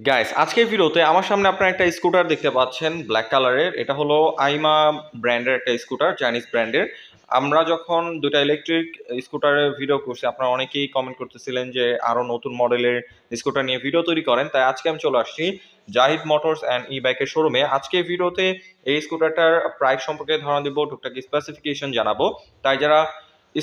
Guys আজকের ভিডিওতে আমার সামনে আপনারা একটা স্কুটার দেখতে পাচ্ছেন ব্ল্যাক কালারের এটা হলো আইমা ব্র্যান্ডের একটা স্কুটার চাইনিজ ব্র্যান্ডের আমরা যখন দুটা ইলেকট্রিক স্কুটারের ভিডিও করছি, আপনারা অনেকেই কমেন্ট করতেছিলেন যে আরও নতুন মডেলের স্কুটার নিয়ে ভিডিও তৈরি করেন। তাই আজকে আমি চলে আসছি জাহিদ মোটরস অ্যান্ড ই বাইকের শোরুমে আজকে ভিডিওতে এই স্কুটারটার প্রাইস সম্পর্কে ধারণা দিব, টুকটাক স্পেসিফিকেশন জানাব। তাই যারা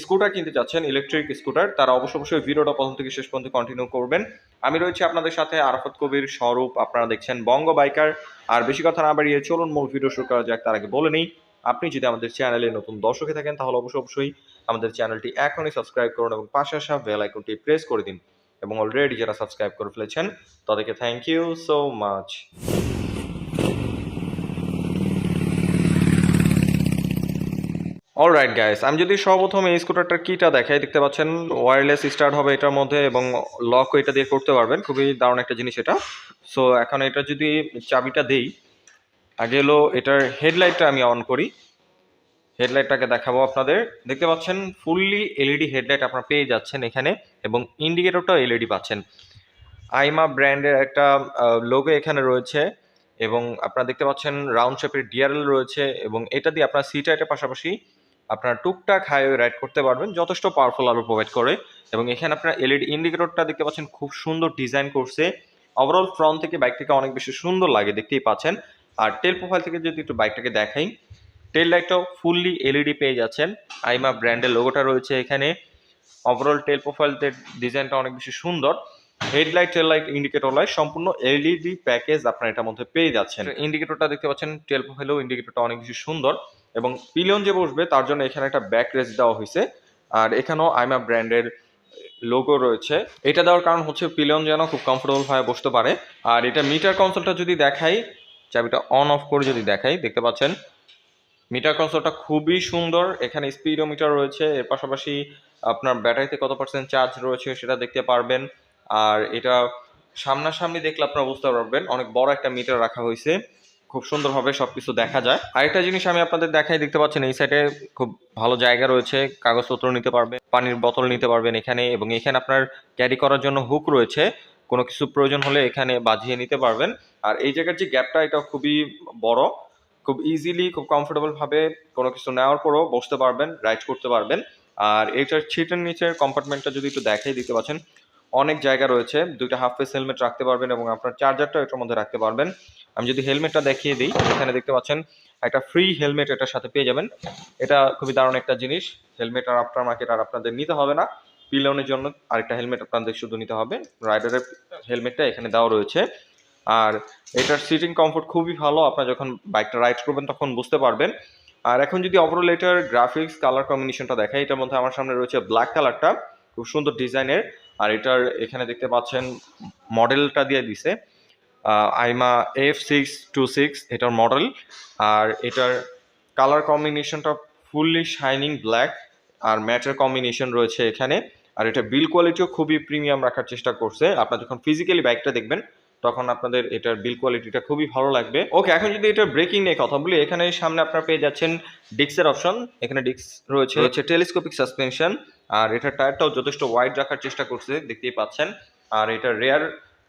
স্কুটার কিনতে চাচ্ছেন ইলেকট্রিক স্কুটার তারা অবশ্যই অবশ্যই ভিডিওটা প্রথম থেকে শেষ পর্যন্ত কন্টিনিউ করবেন। আমি রয়েছি আপনাদের সাথে, আরাফত কবির, স্বরূপ, আপনারা দেখছেন বঙ্গ বাইকার। আর বেশি কথা না বাড়িয়ে চলুন, মূল ভিডিও শুরু করা যাক, তার আগে বলে নেই, আপনি যদি আমাদের চ্যানেলে নতুন দর্শকে থাকেন, তাহলে অবশ্যই অবশ্যই আমাদের চ্যানেলটি এখনই সাবস্ক্রাইব করুন এবং পাশে আসা বেল আইকনটি প্রেস করে দিন। এবং অলরেডি যারা সাবস্ক্রাইব করে ফেলেছেন, তাদেরকে thank you so much alright guys আমি যদি সর্বপ্রথম এই স্কুটারটার কিটা দেখাই, দেখতে পাচ্ছেন ওয়্যারলেস স্টার্ট হবে এটার মধ্যে এবং লক এটা দিয়ে করতে পারবেন। খুবই দারুণ একটা জিনিস এটা। সো এখন এটা যদি চাবিটা দেই, আগে হলো এটার হেডলাইটটা আমি অন করি। হেডলাইটটাকে দেখাবো আপনাদের। দেখতে পাচ্ছেন ফুললি এলইডি হেডলাইট আপনারা পেয়ে যাচ্ছেন এখানে এবং ইন্ডিকেটরটাও এলইডি পাচ্ছেন। আইমা ব্র্যান্ডের একটা লোগো এখানে রয়েছে এবং আপনারা দেখতে পাচ্ছেন রাউন্ড শেপের ডিআরএল রয়েছে এবং এটা দিয়ে আপনার সি টাইটের পাশাপাশি আপনার টুকটাক হাইওয়ে রাইড করতে পারবেন, যথেষ্ট পাওয়ারফুল আলো প্রোভাইড করে এবং এখানে আপনার এলইডি ইন্ডিকেটরটা দেখতে পাচ্ছেন, খুব সুন্দর ডিজাইন করছে। ওভারঅল ফ্রন্ট থেকে বাইকটাকে অনেক বেশি সুন্দর লাগে, দেখতেই পাচ্ছেন। আর টেল প্রোফাইল থেকে যদি একটু বাইকটাকে দেখাই টেল লাইটটাও ফুললি এলইডি পেয়ে যাচ্ছেন। আইমা ব্র্যান্ডের লোগোটা রয়েছে এখানে। ওভারঅল টেল প্রোফাইলদের ডিজাইনটা অনেক বেশি সুন্দর। Headlight tail light indicator light সম্পূর্ণ এলইডি প্যাকেজ আপনার এটার মধ্যে পেয়ে যাচ্ছেন। ইন্ডিকেটরটা দেখতে পাচ্ছেন টেল প্রোফাইলেও ইন্ডিকেটরটা অনেক বেশি সুন্দর। এবং পিলিয়ন যে বসবে, তার জন্য এখানে একটা ব্যাক রেস দেওয়া হয়েছে আর এখানেও আইমা ব্র্যান্ডের লোগো রয়েছে। এটা দেওয়ার কারণ হচ্ছে পিলিয়ন যেন খুব কমফোর্টেবল ভাবে বসতে পারে। আর এটা মিটার কনসোলটা যদি দেখাই, চাবিটা অন অফ করে যদি দেখাই, দেখতে পাচ্ছেন? মিটার কনসোলটা খুবই সুন্দর। এখানে স্পিডোমিটার রয়েছে। এর পাশাপাশি আপনার ব্যাটারিতে কত পার্সেন্ট চার্জ রয়েছে সেটা দেখতে পারবেন। আর এটা সামনাসামনি দেখলে আপনারা বুঝতে পারবেন। অনেক বড় একটা মিটার রাখা হয়েছে খুব সুন্দরভাবে সবকিছু দেখা যায়। আরেকটা জিনিস আমি আপনাদের দেখাই, দেখতে পাচ্ছেন এই সাইডে খুব ভালো জায়গা রয়েছে, কাগজপত্র নিতে পারবেন পানির বোতল নিতে পারবেন এখানে এবং এখানে আপনার ক্যারি করার জন্য হুক রয়েছে। কোনো কিছু প্রয়োজন হলে এখানে বাজিয়ে নিতে পারবেন। আর এই জায়গার যে গ্যাপটা এটা খুবই বড়। খুব ইজিলি খুব কমফোর্টেবল ভাবে কোনো কিছু নেওয়ার পরও বসতে পারবেন রাইড করতে পারবেন। আর এইটার সিটের নিচের কম্পার্টমেন্টটা যদি একটু দেখাই দিতে পাচ্ছেন অনেক জায়গা রয়েছে, দুইটা হাফ ফেস হেলমেট রাখতে পারবেন এবং আপনার চার্জারটাও এটার মধ্যে রাখতে পারবেন। আমি যদি হেলমেটটা দেখিয়ে দিই, এখানে দেখতে পাচ্ছেন একটা ফ্রি হেলমেট এটার সাথে পেয়ে যাবেন। এটা খুবই দারুণ একটা জিনিস হেলমেট আর আফটার মার্কেট আর আপনাদের নিতে হবে না। পিলনের জন্য আরেকটা হেলমেট আপনাদের শুধু নিতে হবে রাইডারের হেলমেটটা এখানে দেওয়া রয়েছে। আর এটার সিটিং কমফোর্ট খুবই ভালো, আপনার যখন বাইকটা রাইড করবেন তখন বুঝতে পারবেন। আর এখন যদি ওভারঅল এটার গ্রাফিক্স কালার কম্বিনেশনটা দেখাই, এটার মধ্যে আমার সামনে রয়েছে ব্ল্যাক কালারটা খুব সুন্দর ডিজাইনের আর এটার এখানে দেখতে পাচ্ছেন মডেলটা দিয়ে দিছে। আইমা এফ সিক্স টু সিক্স এটার মডেল। আর এটার কালার কম্বিনেশনটা ফুললি শাইনিং ব্ল্যাক আর ম্যাটের কম্বিনেশন রয়েছে এখানে। আর এটা বিল কোয়ালিটিও খুবই প্রিমিয়াম রাখার চেষ্টা করছে। আপনার যখন ফিজিক্যালি বাইকটা দেখবেন তখন আপনাদের এটার বিল কোয়ালিটিটা খুবই ভালো লাগবে। ওকে এখন যদি এটার ব্রেকিং নিয়ে কথা বলি এখানে সামনে আপনারা পেয়ে যাচ্ছেন ডিক্সের অপশন এখানে ডিক্স রয়েছে হচ্ছে টেলিস্কোপিক সাসপেনশন আর এটার টায়ারটাও যথেষ্ট ওয়াইড রাখার চেষ্টা করছে দেখতেই পাচ্ছেন। আর এটা রেয়ার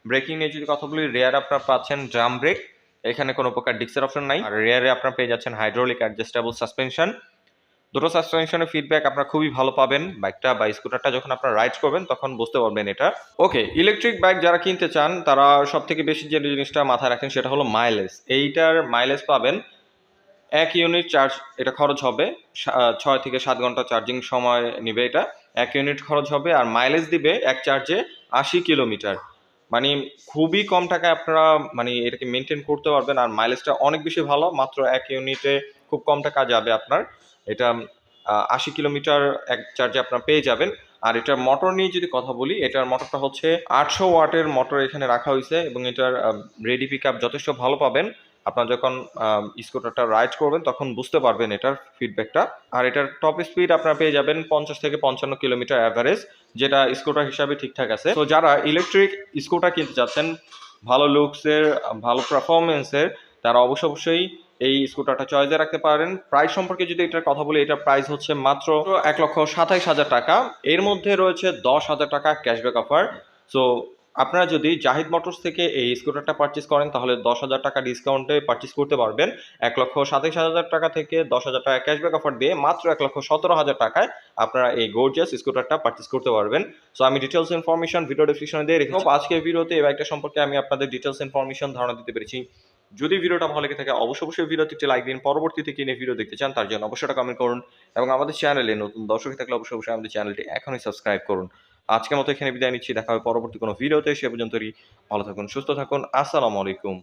ব্রেকিং নিয়ে যদি কথা বলি রেয়ার আপনারা পাচ্ছেন ড্রাম ব্রেক এখানে কোনো প্রকার ডিক্সের অপশন নাই। আর রেয়ারে আপনারা পেয়ে যাচ্ছেন হাইড্রোলিক অ্যাডজাস্টেবল সাসপেনশন দুটো সাসপেনশনের ফিডব্যাক আপনারা খুবই ভালো পাবেন। বাইকটা বা স্কুটারটা যখন আপনারা রাইড করবেন, তখন বুঝতে পারবেন এটা। ওকে ইলেকট্রিক বাইক যারা কিনতে চান, তারা সব থেকে বেশি যে জিনিসটা মাথায় রাখেন সেটা হলো মাইলেজ এইটার মাইলেজ পাবেন এক ইউনিট চার্জ এটা খরচ হবে। ছয় থেকে সাত ঘণ্টা চার্জিং সময় নেবে এটা। এক ইউনিট খরচ হবে আর মাইলেজ দিবে এক চার্জে আশি কিলোমিটার। মানে খুবই কম টাকায় আপনারা মানে এটাকে মেনটেন করতে পারবেন আর মাইলেজটা অনেক বেশি ভালো, মাত্র এক ইউনিটে খুব কম টাকা যাবে আপনার। এটা আশি কিলোমিটার এক চার্জে আপনার পেয়ে যাবেন। আর এটার মোটর নিয়ে যদি কথা বলি, এটার মোটরটা হচ্ছে আটশো ওয়াটের মোটর এখানে রাখা হয়েছে এবং এটার রেডি পিক যথেষ্ট ভালো পাবেন। আপনার যখন স্কুটারটা রাইড করবেন, তখন বুঝতে পারবেন এটার ফিডব্যাকটা আর এটার টপ স্পিড আপনারা পেয়ে যাবেন পঞ্চাশ থেকে পঞ্চান্ন কিলোমিটার অ্যাভারেজ যেটা স্কুটার হিসাবে ঠিকঠাক আছে। তো যারা ইলেকট্রিক স্কুটার কিনতে চাচ্ছেন, ভালো লুকসের ভালো পারফরমেন্সের তারা অবশ্য অবশ্যই এই স্কুটারটা চয়েসে রাখতে পারেন। প্রাইস সম্পর্কে যদি এটার কথা বলি, এটার প্রাইস হচ্ছে মাত্র এক লক্ষ সাতাইশ হাজার টাকা। এর মধ্যে রয়েছে দশ হাজার টাকা ক্যাশব্যাক অফার সো আপনারা যদি জাহিদ মোটরস থেকে এই স্কুটারটা পারচেস করেন, তাহলে দশ হাজার টাকা ডিসকাউন্টে পারচেস করতে পারবেন। এক লক্ষ সাতাইশ হাজার টাকা থেকে দশ হাজার টাকা ক্যাশব্যাক অফার দিয়ে মাত্র এক লক্ষ সতেরো হাজার টাকায় আপনারা এই গোর্জিয়াস স্কুটারটা পারচেস করতে পারবেন। সো আমি ডিটেলস ইনফরমেশন ভিডিও ডিসক্রিপশনে দিয়ে রেখে আজকের ভিডিওতে এই বাইকটা সম্পর্কে আমি আপনাদের ডিটেলস ইনফরমেশন ধারণা দিতে পেরেছি। যদি ভিডিওটা ভালো লেগে থাকে অবশ্যই অবশ্যই ভিডিওতে একটি লাইক দিন, পরবর্তীতে কিনে ভিডিও দেখতে চান তার জন্য অবশ্যই কমেন্ট করুন এবং আমাদের চ্যানেলে নতুন দর্শক থাকলে অবশ্যই অবশ্যই আমাদের চ্যানেলটি এখনই সাবস্ক্রাইব করুন। আজকের মতো এখানে বিদায় নিচ্ছি, দেখা হবে পরবর্তী কোনো ভিডিওতে, সে পর্যন্তই ভালো থাকুন, সুস্থ থাকুন, আসসালামু আলাইকুম।